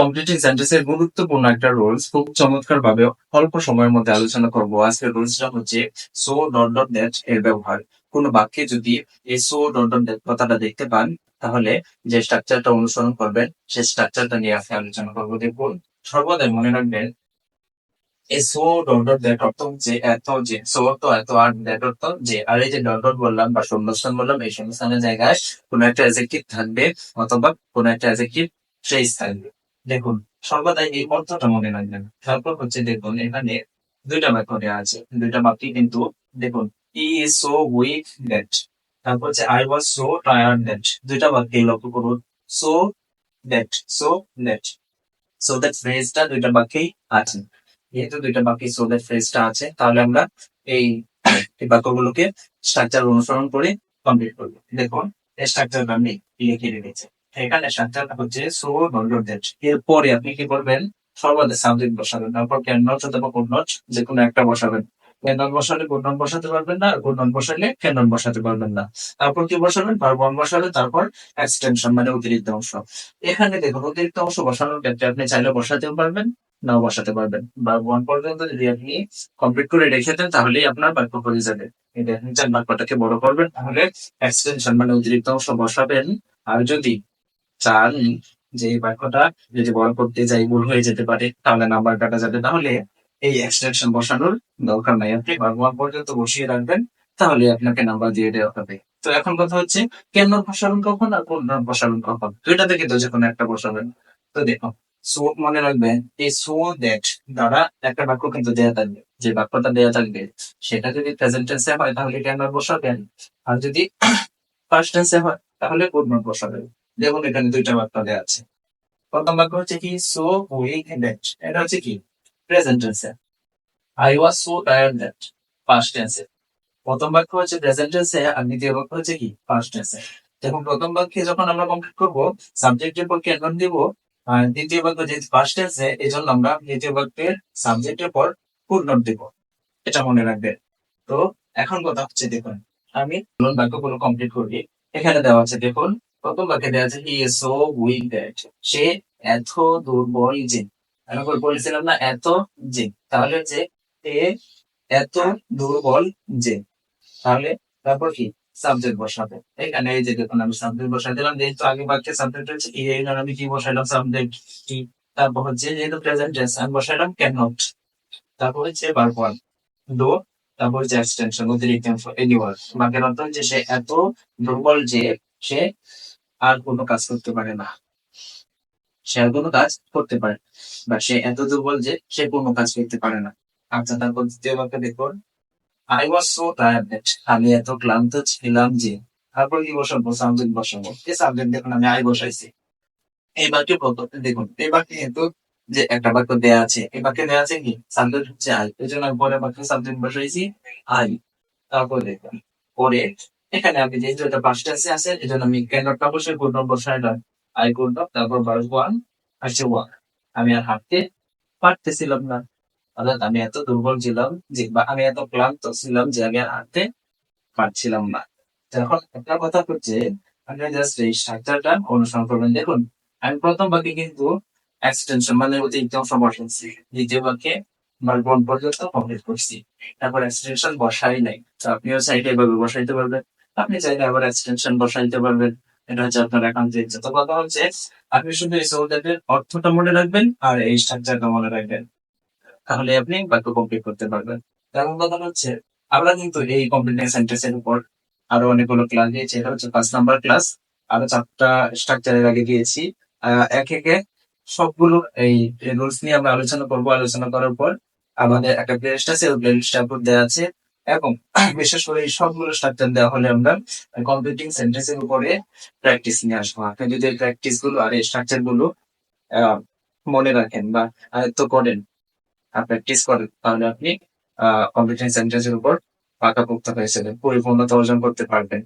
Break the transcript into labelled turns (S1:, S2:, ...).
S1: Competitive সেন্টেন্সের গুরুত্বপূর্ণ একটা রুলস খুব চমৎকার ভাবে অল্প সময়ের মধ্যে আলোচনা করব। আজকের রুলসটা হচ্ছে সো ডট ডট দ্যাট এর ব্যবহার। কোন বাক্যে যদি এই সো ডট ডট দ্যাট কথাটা দেখতে পান, তাহলে যে স্ট্রাকচারটা অনুসরণ করবেন সেই স্ট্রাকচারটা নিয়ে আজকে আলোচনা করব। দেখুন সর্বদাই মনে রাখবেন, এই সো ডট ডট দ্যাট অর্থ হচ্ছে এত যে সো তো এত আর দ্যাট অর্থ যে, আর এই যে ডট ডট বললাম বা শূন্যস্থান বললাম, এই শূন্যস্থানের জায়গায় কোনো একটা অ্যাজেক্টিভ থাকবে অথবা কোনো একটা অ্যাজেক্টিভ ফ্রেজ থাকবে। দেখুন, সর্বদাই এই অর্থটা মনে রাখবেন। তারপর হচ্ছে দেখুন, এখানে দুইটা বাক্য দেওয়া আছে। দুইটা বাক্যই কিন্তু, দেখুন he is so weak that তারপর হচ্ছে I was so tired that দুইটা বাক্যই লক্ষ্য করুন। So that so that so that ফ্রেজটা দুইটা বাক্যেই আছে। যেহেতু দুইটা বাক্যে সো দ্যাট ফ্রেজটা আছে, তাহলে আমরা এই বাক্যগুলোকে স্ট্রাকচার অনুসরণ করে কমপ্লিট করব। দেখুন স্ট্রাকচারটা আমি লিখে রেখেছি। এখানে স্ট্রাকচারটা হচ্ছে সো দ্যাট এরপরে আপনি কি করবেন সর্বদা সাবজেক্ট বসাবেন, তারপর ক্যান নট অথবা কোন নট যে কোনো একটা বসাবেন। ক্যান নট বসালে নট বসাতে পারবেন না আর নট বসালে ক্যান নট বসাতে পারবেন না। তারপর কি বসাবেন? ভার্ব বসালে, তারপর এক্সটেনশন মানে অতিরিক্ত অংশ। এখানে দেখুন, অতিরিক্ত অংশ বসানোর ক্ষেত্রে আপনি চাইলে বসাতেও পারবেন, নাও বসাতে পারবেন। ভার্ব ওয়ান পর্যন্ত যদি আপনি কমপ্লিট করে রেখে দেন, তাহলেই আপনার বাক্য হয়ে যাবে। এটা বাক্যটাকে বড় করবেন, তাহলে এক্সটেনশন মানে অতিরিক্ত অংশ বসাবেন। আর যদি চান যে বাক্যটা, যদি বড় করতে যাই, ভুল হয়ে যেতে পারে, তাহলে নাম্বার কাটা যাবে। তাহলে এই এক্সটেনশন বসানোর দরকার নাই। আপনি ওয়ান পর্যন্ত বসিয়ে রাখবেন, তাহলে আপনাকে নাম্বার দিয়ে দেওয়া হবে। তো এখন কথা হচ্ছে, কেন প্রসারণ কখন আর কোন বসাবেন কখন? দুইটা থেকে তো যে কোনো একটা বসাবেন। তো দেখো সো মনে রাখবেন এই সো দ্যাট দ্বারা একটা বাক্য কিন্তু দেয়া থাকবে। যে বাক্যটা দেয়া থাকবে, সেটা যদি প্রেজেন্ট টেন্সে হয়, তাহলে কেন বসাবেন? আর যদি ফার্স্ট টেন্সে হয়, তাহলে কোন বসাবেন? দেখুন, এখানে দুইটা বাক্য দেওয়া আছে। প্রথম বাক্য হচ্ছে কি সো হুই দ্যাট এটা হচ্ছে কি? প্রেজেন্ট টেন্সে I was so tired that past টেন্সে প্রথম বাক্য হচ্ছে প্রেজেন্ট টেন্সে আর দ্বিতীয় বাক্য হচ্ছে কি? পাস্ট টেন্সে দেখুন, প্রথম বাক্যে যখন আমরা কমপ্লিট করব সাবজেক্টের পর ক্যান দিব, আর দ্বিতীয় বাক্য যেহেতু ফার্স্ট টেন্সে এই জন্য আমরা দ্বিতীয় বাক্যের সাবজেক্টের পর ফুল নোট দিব। এটা মনে রাখবেন। তো, এখন কথা হচ্ছে, দেখুন, আমি বাক্যগুলো কমপ্লিট করি এখানে দেওয়া আছে, দেখুন প্রথম বাক্যে দেওয়া আছে হি সো উইক দ্যাট সে এত দুর্বল যে। আমি বলেছিলাম না, এত যে। তাহলে যে এ এত দুর্বল যে। তাহলে তারপর কি? সাবজেক্ট বসাবে। এখানে এই যে দেখুন, আমি সাবজেক্ট বসাই দিলাম, যেহেতু আগে বাক্যে সাবজেক্ট হচ্ছে এই জন্য আমি কি বসাইলাম? সাবজেক্ট কি? তারপর হচ্ছে, যেহেতু প্রেজেন্ট টেন্স আমি বসাইলাম ক্যান নট তারপর হচ্ছে বার ওয়ান দো তারপর হচ্ছে এক্সটেনশন অতিরিক্ত এনিওয়ার বাক্যের অর্থ হচ্ছে সে এত দুর্বল যে, সে আর কোনো কাজ করতে পারে না। সে আর কোনো কাজ করতে পারে। বা সে এত দুর্বল যে সে কোনো কাজ করতে পারে না। আচ্ছা তারপর দ্বিতীয় বাক্য দেখুন। আই ওয়াজ সো টায়ার্ড আমি এত ক্লান্ত ছিলাম যে তারপর কি বসাবো? সাবজেক্ট বসাবো। এই সাবজেক্ট দেখুন, আমি আই বসাইছি। এই বাক্যে দেখুন, এই বাক্যে কিন্তু যে একটা বাক্য দেয়া আছে, এই বাক্যে দেয়া আছে কি? সাবজেক্ট হচ্ছে আই এই জন্য পরে বাক্যে সাবজেক্ট বসাইছি আই তারপর দেখুন, পরে এখানে আমি যেহেতু এটা পাঁচ টেন্সে আছে এই জন্য আমি ক্যান নট বসে গুড নট বসাইলাম আই গুড নট তারপর বারো ওয়ান আসছে ওয়ান। আমি আর হাঁটতে পারতেছিলাম না। অর্থাৎ আমি এত দুর্বল ছিলাম যে, বা আমি এত ক্লান্ত ছিলাম যে, আমি আর হাঁটতে পারছিলাম না। এখন একটা কথা হচ্ছে, আপনি জাস্ট এই স্ট্রাকচারটা অনুসরণ করবেন। দেখুন, আমি প্রথম বাক্যে কিন্তু এক্সটেনশন মানে অতিরিক্ত অংশ বসাইছি। দ্বিতীয় বাক্যে মালবন পর্যন্ত কমপ্লিট করছি। তারপর এক্সটেনশন বসাই নাই। তো আপনিও চাইলে এভাবে বসাইতে পারবেন। আপনি চাইলে আবার এক্সটেনশন বসাইতে পারবেন। এটা হচ্ছে আপনার একান্তের ইচ্ছা তো কথা হচ্ছে আপনি শুধু এই সোলডারের অর্থটা মনে রাখবেন আর এই স্ট্রাকচারটা মনে রাখবেন। তাহলে আপনি বাক্য কমপ্লিট করতে পারবেন। তেমন কথা হচ্ছে আমরা কিন্তু এই কম্পিউটার সেন্টেন্সের উপর আরও অনেকগুলো ক্লাস দিয়েছি। এটা হচ্ছে পাঁচ নাম্বার ক্লাস আরও চারটা স্ট্রাকচারের আগে আহ, এক একে সবগুলো এই রুলস নিয়ে আমরা আলোচনা করব। আলোচনা করার পর আমাদের একটা প্লেলিস্ট আছে ওই প্লেলিস্টে আপলোড দেওয়া আছে এবং বিশেষ করে এই সবগুলো স্ট্রাকচার দেওয়া হলে আমরা কম্পিউটিং সেন্টেন্সের উপরে প্র্যাকটিস নিয়ে আসব। আপনি যদি এই প্র্যাকটিসগুলো আর এই স্ট্রাকচারগুলো মনে রাখেন বা আয়ত্ত করেন, আর প্র্যাকটিস করেন, তাহলে আপনি কম্পিউটিং সেন্টেন্সের উপর পাকাপোক্ত হয়ে যাবেন, পরিপূর্ণতা অর্জন করতে পারবেন।